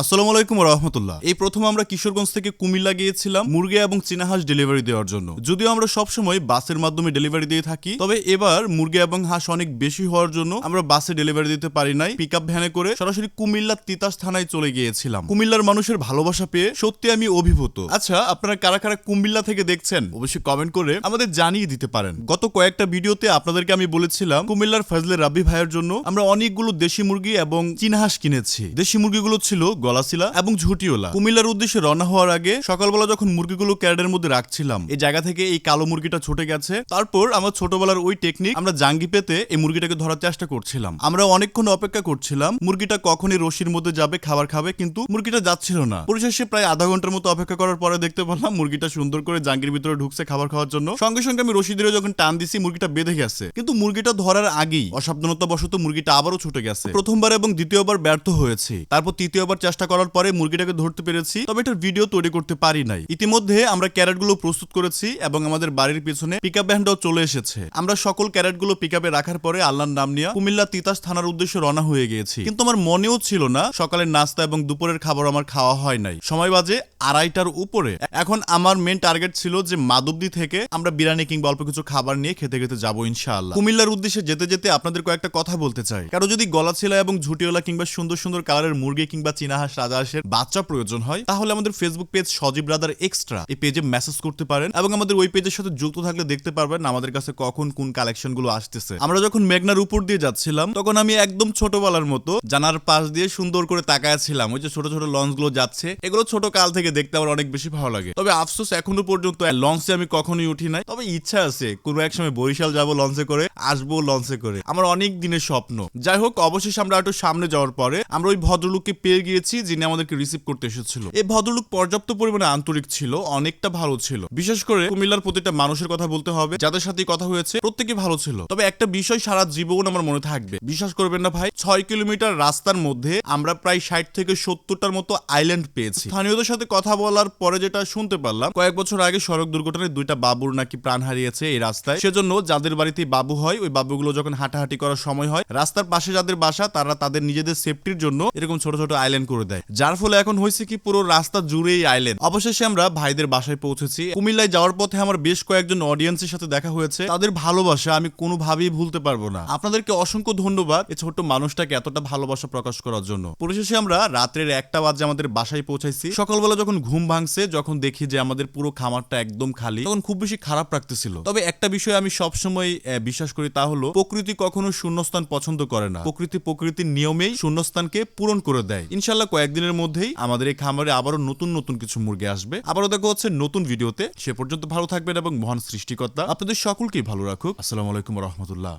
আসসালামু আলাইকুম রহমতুল্লাহ। এই প্রথম আমরা কিশোরগঞ্জ থেকে কুমিল্লা গিয়েছিলাম মুরগি এবং চীনা হাঁস ডেলিভারি দেওয়ার জন্য। যদিও আমরা সবসময় বাসের মাধ্যমে ডেলিভারি দিয়ে থাকি, তবে এবার মুরগি এবং হাঁস অনেক বেশি হওয়ার জন্য আমরা বাসে ডেলিভারি দিতে পারি নাই। পিক আপ ভ্যানে করে সরাসরি কুমিল্লার তিতাস থানায় চলে গিয়েছিলাম। কুমিল্লার মানুষের ভালোবাসা পেয়ে সত্যি আমি অভিভূত। আচ্ছা আপনারা কারা কারা কুমিল্লা থেকে দেখছেন, অবশ্যই কমেন্ট করে আমাদের জানিয়ে দিতে পারেন। গত কয়েকটা ভিডিওতে আপনাদেরকে আমি বলেছিলাম, কুমিল্লার ফজলে রাব্বি ভাইয়ের জন্য আমরা অনেকগুলো দেশি মুরগি এবং চীনা হাঁস কিনেছি। দেশি মুরগিগুলো ছিল গলাশিলা এবং ঝুটিওলা। কুমিল্লার উদ্দেশ্যে রওনা হওয়ার আগে সকালবেলা যখন মুরগিগুলো ক্যারেটের মধ্যে রাখছিলাম, এই জায়গা থেকে এই কালো মুরগিটা ছুটে গেছে। তারপর আমার ছোটবেলার ওই টেকনিক আমরা জাঙ্গি পেতে এই মুরগিটাকে ধরার চেষ্টা করছিলাম। আমরা অনেকক্ষণ অপেক্ষা করছিলাম, মুরগিটা কখনই রশির মধ্যে যাবে, খাবার খাবে, কিন্তু মুরগিটা যাচ্ছিল না। পরিশেষে প্রায় আধা ঘণ্টার মতো অপেক্ষা করার পরে দেখতে পেলাম মুরগিটা সুন্দর করে জাঙ্গির ভিতরে ঢুকছে খাবার খাওয়ার জন্য। সঙ্গে সঙ্গে আমি রশি ধরে যখন টান দিছি, মুরগিটা বেঁধে গেছে। কিন্তু মুরগিটা ধরার আগেই অসাবধানতা বশত মুরগিটা আবারও ছুটে গেছে। প্রথমবার এবং দ্বিতীয়বার ব্যর্থ হয়েছে। তারপর তৃতীয়বার চেষ্টা করার পরে মুরগিটাকে ধরতে পেরেছি, তবে এটার ভিডিও তৈরি করতে পারি নাই। ইতিমধ্যে আমরা ক্যারেটগুলো প্রস্তুত করেছি এবং আমাদের বাড়ির পিছনে পিকআপ ভ্যানটাও চলে এসেছে। আমরা সকল ক্যারেটগুলো পিকআপে রাখার পরে আল্লাহর নাম নিয়ে কুমিল্লা তিতাস থানার উদ্দেশ্যে রওনা হয়ে গিয়েছি। কিন্তু আমার মনেও ছিল না, সকালের নাস্তা এবং দুপুরের খাবার আমার খাওয়া হয় নাই। সময় বাজে আড়াইটার উপরে। এখন আমার মেন টার্গেট ছিল যে মাদবদি থেকে আমরা বিরিয়ানি কিংবা অল্প কিছু খাবার নিয়ে খেতে খেতে যাব ইনশাআল্লাহ। কুমিল্লার উদ্দেশ্যে যেতে যেতে আপনাদের কয়েকটা কথা বলতে চাই। কারও যদি গলা ছিলা এবং ঝুটিওলা কিংবা সুন্দর সুন্দর কালারের মুরগি কিংবা চীনা হাঁস রাজা হাঁসের বাচ্চা প্রয়োজন হয়, তাহলে আমাদের Facebook page Sajib brother extra এই পেজে মেসেজ করতে পারেন এবং আমাদের ওই পেজের সাথে যুক্ত থাকলে দেখতে পারবেন আমাদের কাছে কখন কোন আসতেছে। আমরা যখন মেঘনার উপর দিয়ে যাচ্ছিলাম, তখন আমি একদম ছোটবেলার মতো জানার পাশ দিয়ে সুন্দর করে তাকায়াছিলাম ওই যে ছোট ছোট যাচ্ছে, এগুলো ছোট কাল থেকে দেখতে আমার অনেক বেশি ভালো লাগে। তবে আফসোস, এখনও পর্যন্ত লঞ্চে আমি কখনোই উঠি নাই। তবে ইচ্ছা আছে, কোনো এক সময় বরিশাল যাব লঞ্চে করে, আসব লঞ্চে করে। আমার অনেক দিনের স্বপ্ন। যাই হোক, অবশেষে আমরা একটু সামনে যাওয়ার পরে আমরা ওই ভদ্রলোককে পেয়ে গিয়েছি। যিনি আমাদেরকে রিসিভ করতে এসেছিল। এই ভদ্রলোক পর্যাপ্ত পরিমাণে আন্তরিক ছিল, অনেকটা ভালো ছিল। বিশেষ করে কুমিল্লার প্রতিটা মানুষের কথা বলতে হবে, যাদের সাথে কথা হয়েছে প্রত্যেকে ভালো ছিল। তবে একটা বিষয় সারা জীবন আমার মনে থাকবে। বিশ্বাস করবেন না ভাই, ছয় কিলোমিটার রাস্তার মধ্যে আমরা প্রায় ষাট থেকে সত্তরটার মতো আইল্যান্ড পেয়েছি। স্থানীয়দের সাথে কথা বলার পরে যেটা শুনতে পারলাম, কয়েক বছর আগে সড়ক দুর্ঘটনায় দুইটা বাবুর নাকি প্রাণ হারিয়েছে এই রাস্তায়। সেজন্য যাদের বাড়িতে বাবু হয়, ওই বাবুগুলো যখন হাঁটাহাঁটি করার সময় হয়, রাস্তার পাশে যাদের বাসা, তারা তাদের নিজেদের সেফটির জন্য এরকম ছোট ছোট আইল্যান্ড করে দেয়। যার ফলে এখন হয়েছে কি, পুরো রাস্তা জুড়েই আইল্যান্ড অবশেষে আমরা ভাইদের বাসায় পৌঁছেছি। কুমিল্লায় যাওয়ার পথে আমার বেশ কয়েকজন অডিয়েন্সের সাথে দেখা হয়েছে। তাদের ভালোবাসা আমি কোনোভাবেই ভুলতে পারব না। আপনাদেরকে অসংখ্য ধন্যবাদ এই ছোট্ট মানুষটাকে এতটা ভালোবাসা প্রকাশ করার জন্য। পরিশেষে আমরা রাত্রের একটা বাজে আমাদের বাসায় পৌঁছাইছি। সকালবেলা যখন ঘুম ভাঙছে, যখন দেখি যে আমাদের পুরো খামারটা একদম খালি, তখন খুব বেশি খারাপ লাগতেছিল। তবে একটা বিষয় আমি সবসময় বিশ্বাস করি তা হলো, প্রকৃতি কখনো শূন্যস্থান পছন্দ করে না। প্রকৃতি প্রকৃতির নিয়মেই শূন্যস্থানকে পূরণ করে দেয়। ইনশাল্লাহ কয়েকদিনের মধ্যেই আমাদের এই খামারে আবারও নতুন নতুন কিছু মুরগি আসবে। আবারও দেখা হচ্ছে নতুন ভিডিওতে। সে পর্যন্ত ভালো থাকবেন এবং মহান সৃষ্টিকর্তা। আপনাদের সকলকেই ভালো রাখুক। আসসালামু আলাইকুম রহমতুল্লাহ।